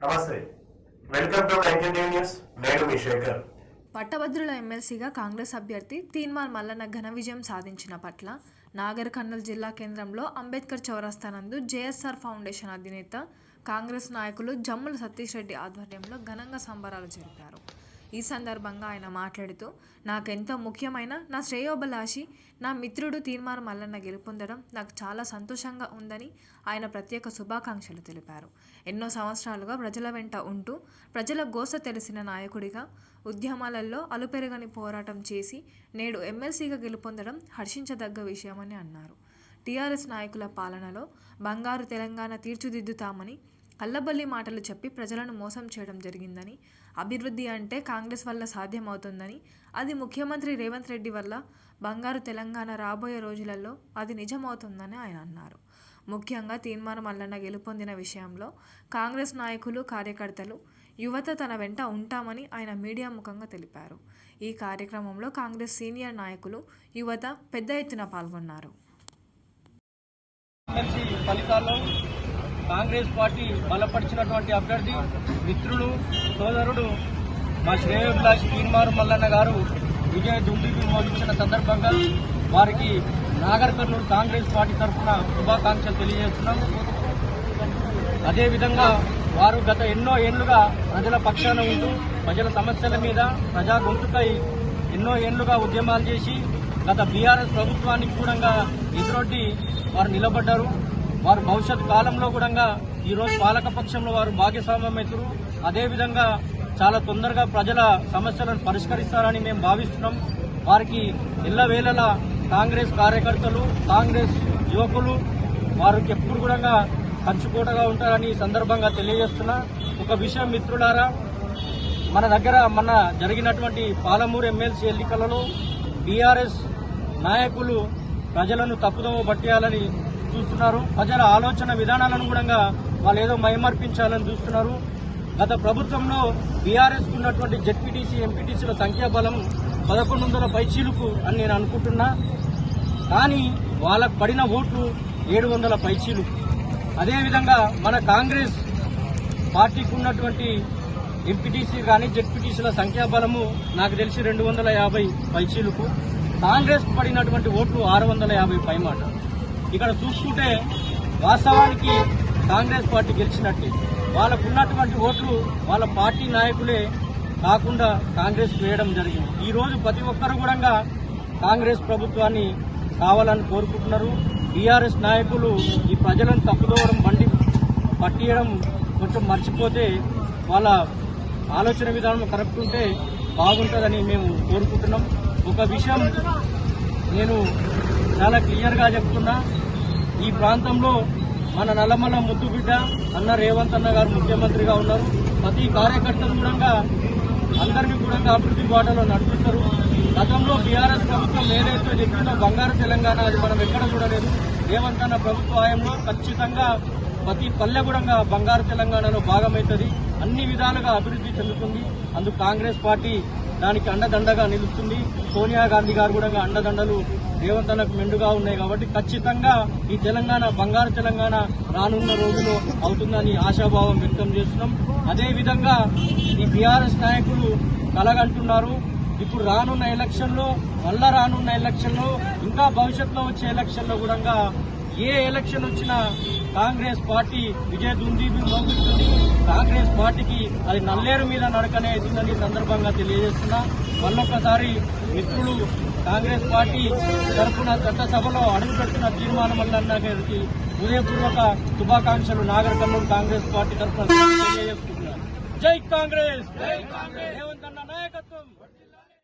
నమస్తే. Welcome to news నేను మీ శేఖర్. పట్టభద్రుల ఎమ్మెల్సీగా కాంగ్రెస్ అభ్యర్థి తీన్మార్ మల్లన్న ఘన విజయం సాధించిన పట్ల నాగర్ కర్నూలు జిల్లా కేంద్రంలో అంబేద్కర్ చౌరస్తా నందు జేఎస్ఆర్ ఫౌండేషన్ అధినేత కాంగ్రెస్ నాయకులు జమ్ముల సతీష్ రెడ్డి ఆధ్వర్యంలో ఘనంగా సంబరాలు జరిపారు. ఈ సందర్భంగా ఆయన మాట్లాడుతూ నాకెంతో ముఖ్యమైన నా శ్రేయోభిలాషి నా మిత్రుడు తీర్మార్ మల్లన్న గెలుపొందడం నాకు చాలా సంతోషంగా ఉందని ఆయన ప్రత్యేక శుభాకాంక్షలు తెలిపారు. ఎన్నో సంవత్సరాలుగా ప్రజల వెంట ఉంటూ ప్రజల గోస తెలిసిన నాయకుడిగా ఉద్యమాలలో అలుపెరగని పోరాటం చేసి నేడు ఎమ్మెల్సీగా గెలుపొందడం హర్షించదగ్గ విషయమని అన్నారు. టీఆర్ఎస్ నాయకుల పాలనలో బంగారు తెలంగాణ తీర్చిదిద్దుతామని కల్లబల్లి మాటలు చెప్పి ప్రజలను మోసం చేయడం జరిగిందని అభివృద్ధి అంటే కాంగ్రెస్ వల్ల సాధ్యమవుతుందని అది ముఖ్యమంత్రి రేవంత్ రెడ్డి వల్ల బంగారు తెలంగాణ రాబోయే రోజులలో అది నిజమవుతుందని ఆయన అన్నారు. ముఖ్యంగా తీర్మానం మల్లన్న గెలుపొందిన విషయంలో కాంగ్రెస్ నాయకులు కార్యకర్తలు యువత తన వెంట ఉంటామని ఆయన మీడియా ముఖంగా తెలిపారు. ఈ కార్యక్రమంలో కాంగ్రెస్ సీనియర్ నాయకులు యువత పెద్ద ఎత్తున పాల్గొన్నారు. ఫలితాల్లో కాంగ్రెస్ పార్టీ బలపరిచినటువంటి అభ్యర్థి మిత్రులు సోదరుడు మా శ్రేయోభిలాష్ తీర్మారు మల్లన్న గారు విజయ దుండికి మోగించిన సందర్భంగా వారికి నాగర్ కర్నూలు కాంగ్రెస్ పార్టీ తరఫున శుభాకాంక్షలు తెలియజేస్తున్నాం. అదేవిధంగా వారు గత ఎన్నో ఏళ్ళుగా ప్రజల పక్షాన ఉంటూ ప్రజల సమస్యల మీద ప్రజా గొంతుకై ఎన్నో ఏళ్ళుగా ఉద్యమాలు చేసి గత బీఆర్ఎస్ ప్రభుత్వానికి కూడా ఎదురొడ్డి వారు నిలబడ్డారు. వారు భవిష్యత్ కాలంలో కూడా ఈరోజు పాలకపక్షంలో వారు భాగస్వామ్యమవుతారు. అదేవిధంగా చాలా తొందరగా ప్రజల సమస్యలను పరిష్కరిస్తారని మేము భావిస్తున్నాం. వారికి ఎల్లవేళలా కాంగ్రెస్ కార్యకర్తలు కాంగ్రెస్ యువకులు వారికి ఎప్పుడు కూడా కంచుకోటగా ఉంటారని సందర్భంగా తెలియజేస్తున్నా. ఒక విషయం మిత్రులారా మన దగ్గర మన జరిగినటువంటి పాలమూరు ఎమ్మెల్సీ ఎన్నికలలో బీఆర్ఎస్ నాయకులు ప్రజలను తప్పుదోవ పట్టేయాలని చూస్తున్నారు. ప్రజల ఆలోచన విధానాలను కూడా వాళ్ళు ఏదో మైమర్పించాలని చూస్తున్నారు. గత ప్రభుత్వంలో బీఆర్ఎస్ ఉన్నటువంటి జెడ్పీటీసీ ఎంపీటీసీల సంఖ్యాబలం పదకొండు వందల పైచీలకు అని నేను అనుకుంటున్నా. కానీ వాళ్ళకు పడిన ఓట్లు ఏడు వందల పైచీలు. అదేవిధంగా మన కాంగ్రెస్ పార్టీకి ఉన్నటువంటి ఎంపీటీసీ కానీ జెడ్పీటీసీల సంఖ్యాబలము నాకు తెలిసి రెండు వందల యాభై పైచీలకు. కాంగ్రెస్ పడినటువంటి ఓట్లు ఆరు వందల యాభై పైమాట. ఇక్కడ చూసుకుంటే వాస్తవానికి కాంగ్రెస్ పార్టీ గెలిచినట్టే. వాళ్ళకు ఉన్నటువంటి ఓట్లు వాళ్ళ పార్టీ నాయకులే కాకుండా కాంగ్రెస్ వేయడం జరిగింది. ఈ రోజు ప్రతి ఒక్కరు కూడా కాంగ్రెస్ ప్రభుత్వాన్ని కావాలని కోరుకుంటున్నారు. టీఆర్ఎస్ నాయకులు ఈ ప్రజలను తప్పుదోవడం బండి పట్టియడం కొంచెం మర్చిపోతే వాళ్ళ ఆలోచన విధానం కరెక్ట్ ఉంటే బాగుంటుందని మేము కోరుకుంటున్నాం. ఒక విషయం నేను చాలా క్లియర్గా చెప్తున్నా ఈ ప్రాంతంలో మన నల్లమల్ల ముద్దు బిడ్డ అన్న రేవంత్ అన్న గారు ముఖ్యమంత్రిగా ఉన్నారు. ప్రతి కార్యకర్తలు కూడా అందరినీ కూడా అభివృద్ధి బాటలో నడిపిస్తారు. గతంలో బీఆర్ఎస్ ప్రభుత్వం ఏదైతే చెప్పిందో బంగారు తెలంగాణ అది మనం ఎక్కడ చూడలేదు. రేవంత్ అన్న ప్రభుత్వ హయాంలో ఖచ్చితంగా ప్రతి పల్లె కూడా బంగారు తెలంగాణలో భాగమవుతుంది. అన్ని విధాలుగా అభివృద్ధి చెందుతుంది. అందుకు కాంగ్రెస్ పార్టీ దానికి అండదండగా నిలుస్తుంది. సోనియా గాంధీ గారు కూడా అండదండలు రేవంతలకు మెండుగా ఉన్నాయి కాబట్టి ఖచ్చితంగా ఈ తెలంగాణ బంగారు తెలంగాణ రానున్న రోజుల్లో అవుతుందని ఆశాభావం వ్యక్తం చేస్తున్నాం. అదేవిధంగా ఈ బీఆర్ఎస్ నాయకులు కలగంటున్నారు. ఇప్పుడు రానున్న ఎలక్షన్లో మళ్ళా రానున్న ఎలక్షన్లో ఇంకా భవిష్యత్తులో వచ్చే ఎలక్షన్లో కూడా ఏ ఎలక్షన్ వచ్చినా కాంగ్రెస్ పార్టీ విజయ దుందీపి మోగిస్తుంది కాంగ్రెస్ పార్టీకి అది నల్లేరు మీద నడకనే అవుతుందని సందర్భంగా తెలియజేస్తున్నా. మళ్ళొక్కసారి మిత్రులు కాంగ్రెస్ పార్టీ తరఫున చట్టసభలో అడుగుపెట్టిన తీర్మానం వల్ల గారికి హృదయపూర్వక శుభాకాంక్షలు నాగర్ కర్నూలు కాంగ్రెస్ పార్టీ తరఫున తెలియజేసుకుంటున్నారు జై కాంగ్రెస్! జై కాంగ్రెస్! రేవంత్ అన్న నాయకత్వం!